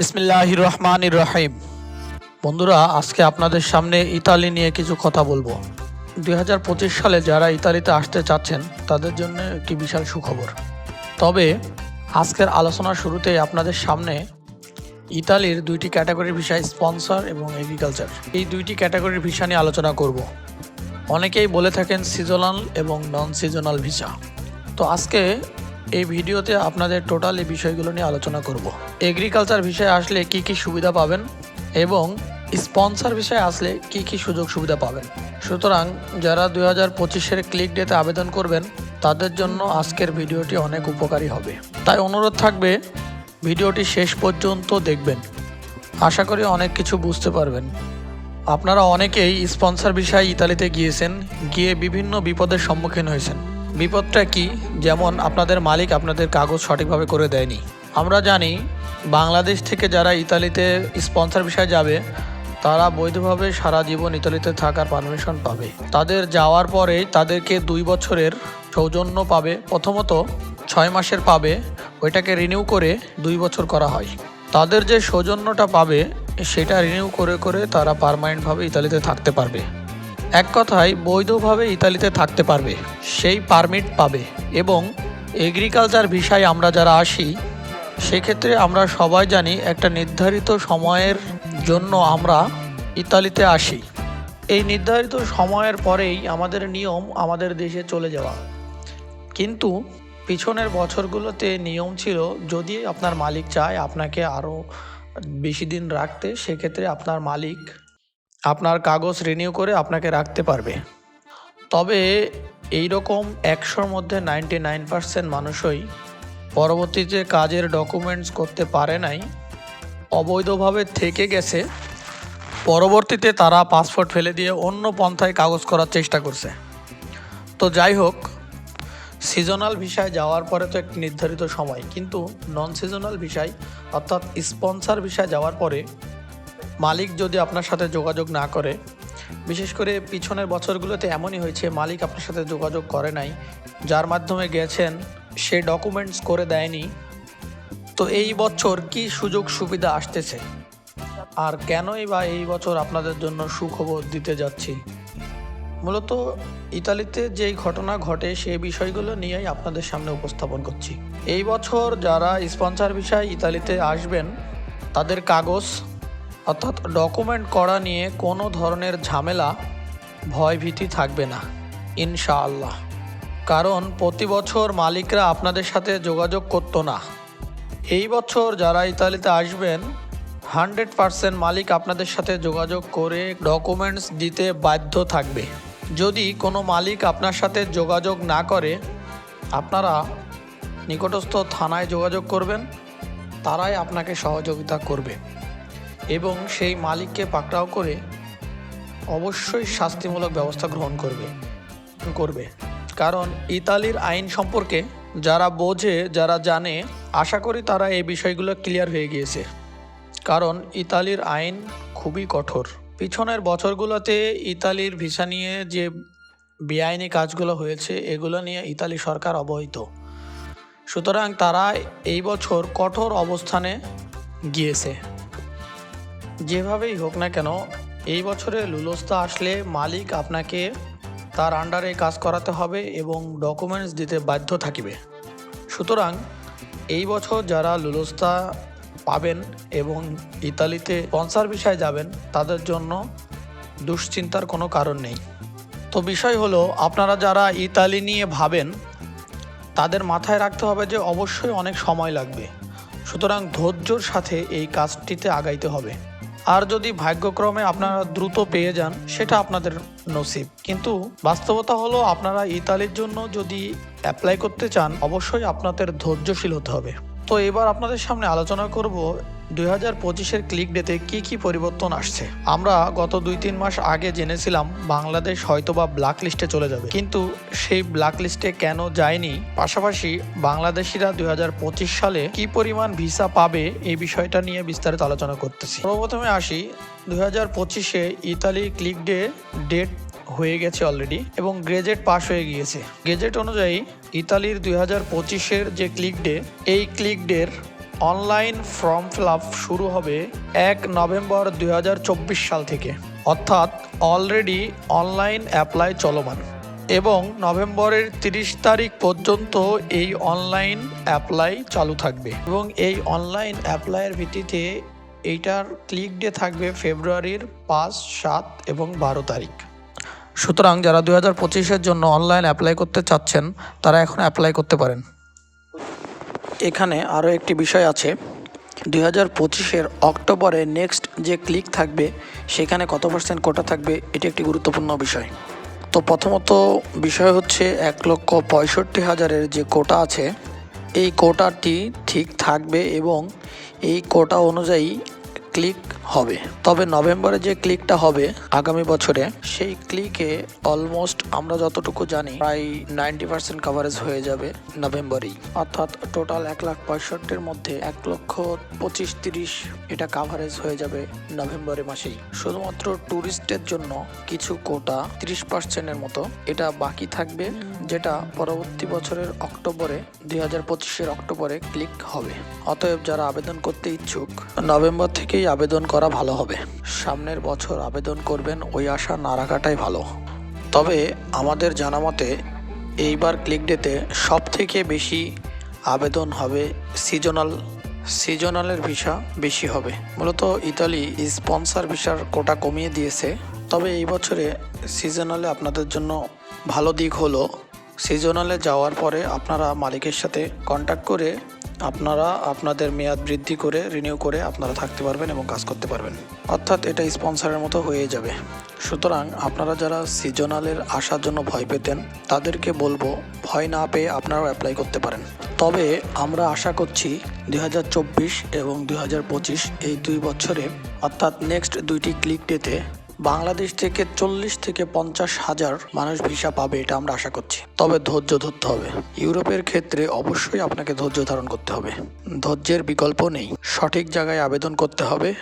বিসমিল্লাহ রহমান রহিম বন্ধুরা, আজকে আপনাদের সামনে ইতালি নিয়ে কিছু কথা বলব। দুই হাজার পঁচিশ সালে যারা ইতালিতে আসতে চাচ্ছেন, তাদের জন্য একটি বিশাল সুখবর। তবে, আজকের আলোচনার শুরুতে আপনাদের সামনে ইতালির দুইটি ক্যাটাগরির ভিসা, স্পন্সর এবং এগ্রিকালচার। এই দুইটি ক্যাটাগরির ভিসা নিয়ে আলোচনা করব। অনেকেই বলে থাকেন সিজনাল এবং নন সিজনাল ভিসা। তো আজকে এই ভিডিওতে আপনাদের টোটাল এই বিষয়গুলো নিয়ে আলোচনা করব। এগ্রিকালচার বিষয়ে আসলে কি কি সুবিধা পাবেন এবং স্পন্সর বিষয়ে আসলে কি কি সুযোগ সুবিধা পাবেন। সুতরাং যারা দুই হাজার পঁচিশের ক্লিক ডেতে আবেদন করবেন, তাদের জন্য আজকের ভিডিওটি অনেক উপকারী হবে। তাই অনুরোধ থাকবে, ভিডিওটি শেষ পর্যন্ত দেখবেন। আশা করি অনেক কিছু বুঝতে পারবেন। আপনারা অনেকেই স্পন্সর বিষয়ে ইতালিতে গিয়েছেন, গিয়ে বিভিন্ন বিপদের সম্মুখীন হয়েছেন। বিপদটা কি? যেমন আপনাদের মালিক আপনাদের কাগজ সঠিকভাবে করে দেয়নি। আমরা জানি, বাংলাদেশ থেকে যারা ইতালিতে স্পন্সর বিষয়ে যাবে, তারা বৈধভাবে সারা জীবন ইতালিতে থাকার পারমিশন পাবে। তাদের যাওয়ার পরেই তাদেরকে দুই বছরের সৌজন্য পাবে। প্রথমত ছয় মাসের পাবে, ওইটাকে রিনিউ করে দুই বছর করা হয়। তাদের যে সৌজন্যটা পাবে, সেটা রিনিউ করে করে তারা পারমানেন্টভাবে ইতালিতে থাকতে পারবে। এক কথায় বৈধভাবে ইতালিতে থাকতে পারবে, সেই পারমিট পাবে এবং এগ্রিকালচার ভিসায় আমরা যারা আসি, সেক্ষেত্রে আমরা সবাই জানি একটা নির্ধারিত সময়ের জন্য আমরা ইতালিতে আসি। এই নির্ধারিত সময়ের পরেই আমাদের নিয়ম আমাদের দেশে চলে যাওয়া। কিন্তু পিছনের বছরগুলোতে নিয়ম ছিল, যদি আপনার মালিক চায় আপনাকে আরও বেশি দিন রাখতে, সেক্ষেত্রে আপনার মালিক আপনার কাগজ রিনিউ করে আপনাকে রাখতে পারবে। তবে এই রকম একশোর মধ্যে নাইনটি নাইন পার্সেন্ট মানুষই পরবর্তীতে কাজের ডকুমেন্টস করতে পারে নাই, অবৈধভাবে থেকে গেছে, পরবর্তীতে তারা পাসপোর্ট ফেলে দিয়ে অন্য পন্থায় কাগজ করার চেষ্টা করছে। তো যাই হোক সিজনাল ভিসায় যাওয়ার পরে তো একটি নির্ধারিত সময়, কিন্তু নন সিজনাল ভিসায় অর্থাৎ স্পন্সর ভিসায় যাওয়ার পরে মালিক যদি আপনার সাথে যোগাযোগ না করে, বিশেষ করে পিছনের বছরগুলোতে এমনই হয়েছে, মালিক আপনার সাথে যোগাযোগ করে নাই, যার মাধ্যমে গেছেন, সে ডকুমেন্টস করে দেয়নি, তো এই বছর কি সুযোগ সুবিধা আসতেছে? আর কেনই বা এই বছর আপনাদের জন্য সুখবর দিতে যাচ্ছি? মূলত ইতালিতে যেই ঘটনা ঘটে সেই বিষয়গুলো নিয়েই আপনাদের সামনে উপস্থাপন করছি। এই বছর যারা স্পন্সর বিষয় ইতালিতে আসবেন, তাদের কাগজ অর্থাৎ ডকুমেন্ট করা নিয়ে কোনো ধরনের ঝামেলা, ভয়ভীতি থাকবে না, ইনশাআল্লাহ। কারণ প্রতি বছর মালিকরা আপনাদের সাথে যোগাযোগ করতো না। এই বছর যারা ইতালিতে আসবেন, হান্ড্রেড পারসেন্ট মালিক আপনাদের সাথে যোগাযোগ করে ডকুমেন্টস দিতে বাধ্য থাকবে। যদি কোনো মালিক আপনার সাথে যোগাযোগ না করে, আপনারা নিকটস্থ থানায় যোগাযোগ করবেন, তারাই আপনাকে সহযোগিতা করবে। এবং সেই মালিককে পাকড়াও করে অবশ্যই শাস্তিমূলক ব্যবস্থা গ্রহণ করবে করবে। কারণ ইতালির আইন সম্পর্কে যারা বোঝে, যারা জানে, আশা করি তারা এই বিষয়গুলো ক্লিয়ার হয়ে গিয়েছে। কারণ ইতালির আইন খুবই কঠোর। পিছনের বছরগুলোতে ইতালির ভিসা নিয়ে যে বেআইনি কাজগুলো হয়েছে, এগুলো নিয়ে ইতালি সরকার অবহিত। সুতরাং তারা এই বছর কঠোর অবস্থানে গিয়েছে। যেভাবেই হোক না কেন, এই বছরে লুলস্তা আসলে মালিক আপনাকে তার আন্ডারে কাজ করাতে হবে এবং ডকুমেন্টস দিতে বাধ্য থাকিবে। সুতরাং এই বছর যারা লুলস্তা পাবেন এবং ইতালিতে স্পন্সার বিষয়ে যাবেন, তাদের জন্য দুশ্চিন্তার কোনো কারণ নেই। তো বিষয় হলো, আপনারা যারা ইতালি নিয়ে ভাবেন, তাদের মাথায় রাখতে হবে যে অবশ্যই অনেক সময় লাগবে। সুতরাং ধৈর্যর সাথে এই কাজটিতে আগাইতে হবে। আর যদি ভাগ্যক্রমে আপনারা দ্রুত পেয়ে যান, সেটা আপনাদের নসিব। কিন্তু বাস্তবতা হলো আপনারা ইতালির জন্য যদি অ্যাপ্লাই করতে চান, অবশ্যই আপনাদের ধৈর্যশীল হতে হবে। তো এবার আপনাদের সামনে আলোচনা করব দুই হাজার পঁচিশের ক্লিক ডেতে কি কি পরিবর্তন আসছে? আমরা গত দুই তিন মাস আগে জেনেছিলাম বাংলাদেশ হয়তোবা ব্ল্যাক লিস্টে চলে যাবে। কিন্তু সেই ব্ল্যাক লিস্টে কেন যায়নি? পাশাপাশি বাংলাদেশিরা দুই হাজার পঁচিশ সালে কি পরিমাণ ভিসা পাবে এই বিষয়টা নিয়ে বিস্তারিত আলোচনা করতেছি। সর্বপ্রথমে আসি, দুই হাজার পঁচিশে ইতালি ক্লিক ডে ডেট হয়ে গেছে অলরেডি এবং গ্রেজেট পাস হয়ে গিয়েছে। গ্রেজেট অনুযায়ী ইতালির দুই হাজার পঁচিশের যে ক্লিক ডে এই ক্লিক ডের অনলাইন ফর্ম ফিল শুরু হবে এক নভেম্বর দু হাজার চব্বিশ সাল থেকে। অর্থাৎ অলরেডি অনলাইন অ্যাপ্লাই চলমান। এবং নভেম্বরের তিরিশ তারিখ পর্যন্ত এই অনলাইন অ্যাপ্লাই চালু থাকবে। এবং এই অনলাইন অ্যাপ্লাইয়ের ভিত্তিতে এইটার ক্লিক ডে থাকবে ফেব্রুয়ারির পাঁচ, সাত এবং বারো তারিখ। সুতরাং যারা দুই হাজার পঁচিশের জন্য অনলাইন অ্যাপ্লাই করতে চাচ্ছেন, তারা এখন অ্যাপ্লাই করতে পারেন। এখানে আরও একটি বিষয় আছে। দুই হাজার পঁচিশের অক্টোবরে নেক্সট যে ক্লিক থাকবে, সেখানে কত পার্সেন্ট কোটা থাকবে, এটি একটি গুরুত্বপূর্ণ বিষয়। তো প্রথমত বিষয় হচ্ছে এক লক্ষ পঁয়ষট্টি হাজারের যে কোটা আছে, এই কোটাটি ঠিক থাকবে এবং এই কোটা অনুযায়ী ক্লিক হবে। তবে নভেম্বরে যে ক্লিকটা হবে আগামী বছরে, সেই ক্লিকে অলমোস্ট আমরা যতটুকু জানি, প্রায় নাইনটি পার্সেন্ট কাভারেজ হয়ে যাবে নভেম্বরেই। অর্থাৎ টোটাল এক লাখ পঁয়ষট্টির মধ্যে এক লক্ষ পঁচিশ তিরিশ এটা কাভারেজ হয়ে যাবে নভেম্বরে মাসেই। শুধুমাত্র ট্যুরিস্টের জন্য কিছু কোটা তিরিশ পার্সেন্টের মতো এটা বাকি থাকবে, যেটা পরবর্তী বছরের অক্টোবরে, দুই হাজার পঁচিশের অক্টোবরে ক্লিক হবে। অতএব যারা আবেদন করতে ইচ্ছুক, নভেম্বর থেকেই আবেদন করা ভালো হবে। সামনের বছর আবেদন করবেন, ওই আশা না রাখাটাই ভালো। তবে আমাদের জানা মতে, এইবার ক্লিক ডেতে সব থেকে বেশি আবেদন হবে সিজনাল সিজনালের ভিসা বেশি হবে। মূলত ইতালি স্পন্সর ভিসার কোটা কমিয়ে দিয়েছে। তবে এই বছরে সিজনালে আপনাদের জন্য ভালো দিক হলো সিজনালে যাওয়ার পরে আপনারা মালিকের সাথে কন্ট্যাক্ট করে আপনারা আপনাদের মেয়াদ বৃদ্ধি করে রিনিউ করে আপনারা থাকতে পারবেন এবং কাজ করতে পারবেন। অর্থাৎ এটা স্পন্সরের মতো হয়ে যাবে। সুতরাং আপনারা যারা সিজনালের আসার জন্য ভয় পেতেন, তাদেরকে বলব, ভয় না পেয়ে আপনারাও অ্যাপ্লাই করতে পারেন। তবে আমরা আশা করছি দু হাজার চব্বিশ এবং দু হাজার পঁচিশ এই দুই বছরে, অর্থাৎ নেক্সট দুইটি ক্লিক ডেতে বাংলাদেশ থেকে চল্লিশ থেকে পঞ্চাশ হাজার মানুষ ভিসা পাবে এটা আমরা আশা করছি। তবে ধৈর্য ধরতে হবে। ইউরোপের ক্ষেত্রে অবশ্যই আপনাকে ধৈর্য ধারণ করতে হবে। ধৈর্যের বিকল্প নেই। সঠিক জায়গায় আবেদন করতে হবে।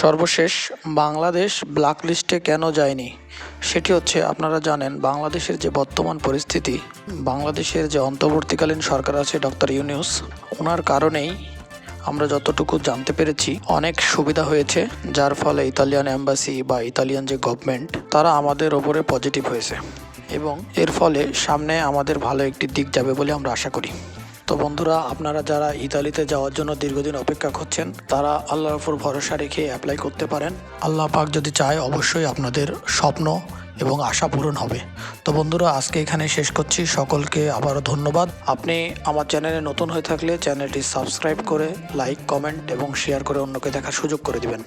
সর্বশেষ, বাংলাদেশ ব্ল্যাক লিস্টে কেন যায়নি? সেটি হচ্ছে, আপনারা জানেন, বাংলাদেশের যে বর্তমান পরিস্থিতি, বাংলাদেশের যে অন্তর্বর্তীকালীন সরকার আছে ডক্টর ইউনিউস ওনার কারণেই আমরা যতটুকু জানতে পেরেছি, অনেক সুবিধা হয়েছে, যার ফলে ইতালিয়ান অ্যাম্বাসি বা ইতালিয়ান যে গভর্নমেন্ট, তারা আমাদের ওপরে পজিটিভ হয়েছে। এবং এর ফলে সামনে আমাদের ভালো একটি দিক যাবে বলে আমরা আশা করি। তো বন্ধুরা, আপনারা যারা ইতালিতে যাওয়ার জন্য দীর্ঘদিন অপেক্ষা করছেন, তারা আল্লাহর উপর ভরসা রেখে অ্যাপ্লাই করতে পারেন। আল্লাহ পাক যদি চায়, অবশ্যই আপনাদের স্বপ্ন এবং আশা পূরণ হবে। তো বন্ধুরা, আজকে এখানে শেষ করছি। সকলকে আবারও ধন্যবাদ। আপনি আমার চ্যানেলে নতুন হয়ে থাকলে চ্যানেলটি সাবস্ক্রাইব করে, লাইক, কমেন্ট এবং শেয়ার করে অন্যকে দেখার সুযোগ করে দিবেন।